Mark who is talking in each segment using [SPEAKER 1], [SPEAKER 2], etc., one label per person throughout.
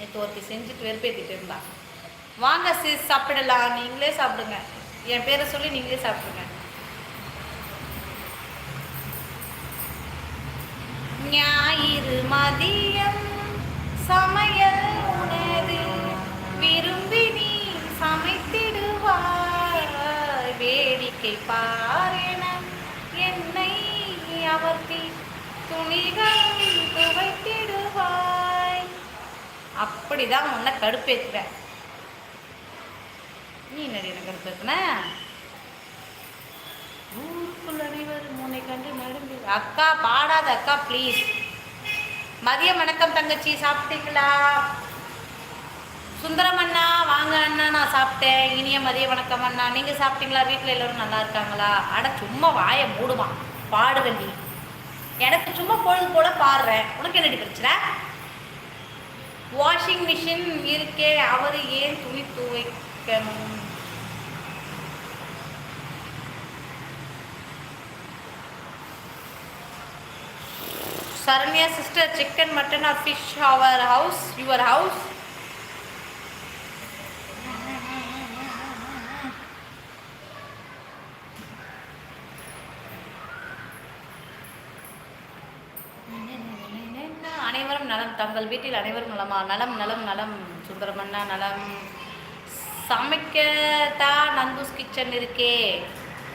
[SPEAKER 1] நேற்று ஒருத்தி செஞ்சுட்டு வெறுப்பேற்றிட்டு இருந்தா. வாங்க சிஸ் சாப்பிடலாம் நீங்களே சாப்பிடுங்க. என் பேரை சொல்லி நீங்களே சாப்பிடுங்க. ஞாயிறு மதியம் சமையல் உணவு விரும்பி நீ சமைத்திடுவாய். வேடிக்கை பாரென என்னை அவர்த்தி துணிகள் அப்படிதான் உன்னை கடுப்பேத்துறேன் நீ என்னடி என்ன கடுப்பேத்துன ஊருக்குள் அனைவரும் உன்னை கண்டு நடுங்கு. அக்கா பாடாத அக்கா ப்ளீஸ் மதிய வணக்கம் தங்கச்சி சாப்பிட்டீங்களா? சுந்தரம் அண்ணா வாங்க அண்ணா நான் சாப்பிட்டேன். இனிய மதிய வணக்கம் அண்ணா. நீங்கள் சாப்பிட்டீங்களா? வீட்டில் எல்லோரும் நல்லா இருக்காங்களா? அட சும்மா வாயை மூடுவான் பாடுவேண்டி எனக்கு சும்மா பொழுது போல பாடுறேன். உனக்கு என்னடி பிரச்சனை? ವಾಷಿಂಗ್ ಮಿಷಿನ್ ಇರಕ್ಕೆ ಅವರು ಏನು ತುಳಿ ತುಳಿಕನು Saranya sister chicken mutton or fish our house your house அனைவரும் நலம் தங்கள் வீட்டில் அனைவரும் நலமா? நலம் நலம் நலம் சுந்தரமண்ணா நலம். சமைக்கத்தா நந்தூஸ் கிச்சன் இருக்கே.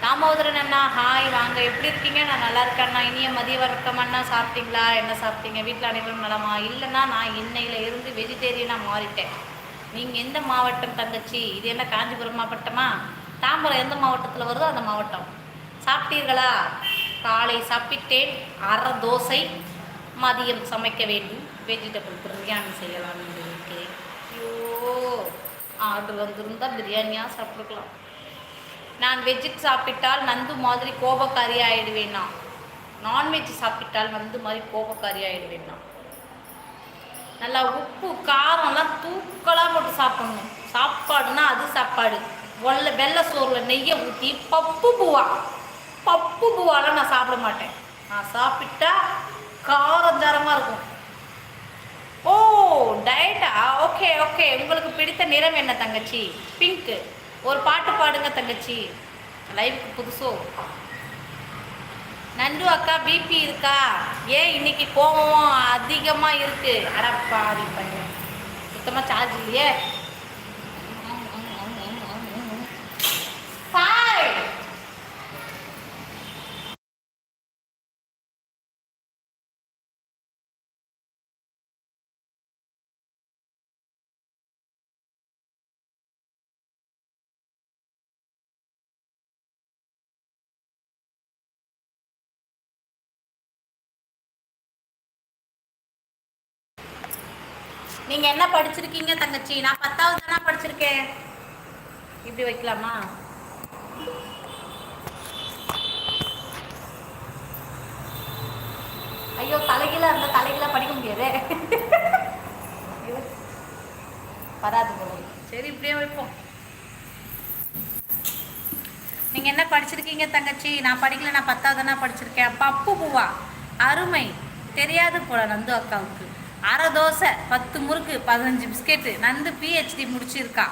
[SPEAKER 1] தாமோதரன் அண்ணா ஹாய் வாங்க. எப்படி இருக்கீங்க? நான் நல்லா இருக்கேன் அண்ணா. இனிய மதிய வணக்கம் அண்ணா. சாப்பிட்டீங்களா? என்ன சாப்பிட்டீங்க? வீட்டில் அனைவரும் நலமா? இல்லைன்னா நான் இன்னையில இருந்து வெஜிடேரியனாக மாறிட்டேன். நீங்கள் எந்த மாவட்டம் தங்கச்சி? இது என்ன காஞ்சிபுரம் மாவட்டமா? தாம்பரம் எந்த மாவட்டத்தில் வருதோ அந்த மாவட்டம். சாப்பிட்டீர்களா? காலை சாப்பிட்டேன். அரை தோசை. மதியம் சமைக்க வேண்டும். வெஜிடபிள் பிரியாணி செய்யலாம் என்று ஐயோ ஆர்டர் வந்திருந்தால் பிரியாணியாக சாப்பிட்டுருக்கலாம். நான் வெஜ்ஜுக்கு சாப்பிட்டால் நந்து மாதிரி கோபக்காரி ஆயிடுவேன் நான்வெஜ் சாப்பிட்டால் நந்து மாதிரி கோபக்காரி ஆகிடுவேண்ணா நல்லா உப்பு காரம்லாம் தூக்கலாக போட்டு சாப்பிடணும். சாப்பாடுனா அது சாப்பாடு. ஒல்ல வெள்ளை சோறில் நெய்யை ஊற்றி பப்பு பூவா. பப்பு பூவாலாம் நான் சாப்பிட மாட்டேன். நான் சாப்பிட்டா காரஞ்சாரமாக இருக்கும். ஓ டயட்டா ஓகே ஓகே உங்களுக்கு பிடித்த நிறம் என்ன தங்கச்சி? பிங்க்கு ஒரு பாட்டு பாடுங்க தங்கச்சி. லைஃப்க்கு புதுசோ? நண்டு அக்கா பிபி இருக்கா? ஏன் இன்னைக்கு கோபம் அதிகமாக இருக்கு? அப்படி பையன். சுத்தமாக சார்ஜ் இல்லையே? நீங்க என்ன படிச்சிருக்கீங்க தங்கச்சி? நான் பத்தாவது தானே படிச்சிருக்கேன். இப்படி வைக்கலாமா? ஐயோ தலைகீழ அந்த தலைகீழ படிக்க முடியாது. வராது போல. சரி இப்படியே வைப்போம். நீங்க என்ன படிச்சிருக்கீங்க தங்கச்சி? நான் படிக்கல நான் பத்தாவது தானே படிச்சிருக்கேன். பப்பு பூவா? அருமை. தெரியாது போல நந்து அக்காவுக்கு. அரை தோசை பத்து முறுக்கு பதினஞ்சு பிஸ்கெட்டு. நந்து பிஹெச்டி முடிச்சிருக்கா.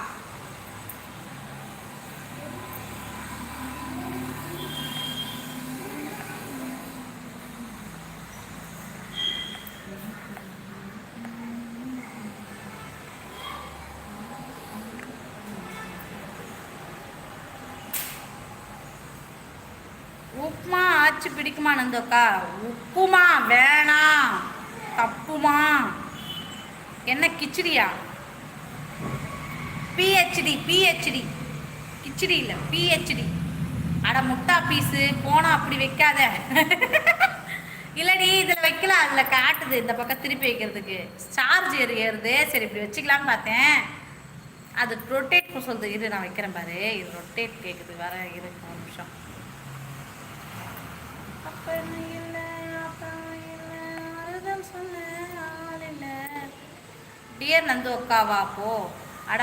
[SPEAKER 1] உப்புமா ஆச்சு பிடிக்குமா நந்தோக்கா? உப்புமா வேணாம். என்ன கிச்சடியா? பிஹெச்டி பிஹெச்டி கிச்சடி இல்லை பிஹெச்டி அட முட்டா பீஸு போனா அப்படி வைக்காத. இல்லடி இதில் வைக்கல அதில் காட்டுது இந்த பக்கம் திருப்பி வைக்கிறதுக்கு. சார்ஜ் ஏறுது. சரி இப்படி வச்சுக்கலாம்னு பார்த்தேன். அது ரொட்டேட் சொல்லுது. இரு நான் வைக்கிறேன் பாரு. இது ரொட்டேட் கேட்குது வர இரு ஒரு நிமிஷம். அப்பனும் டியர் நந்து அக்காவா போ. அட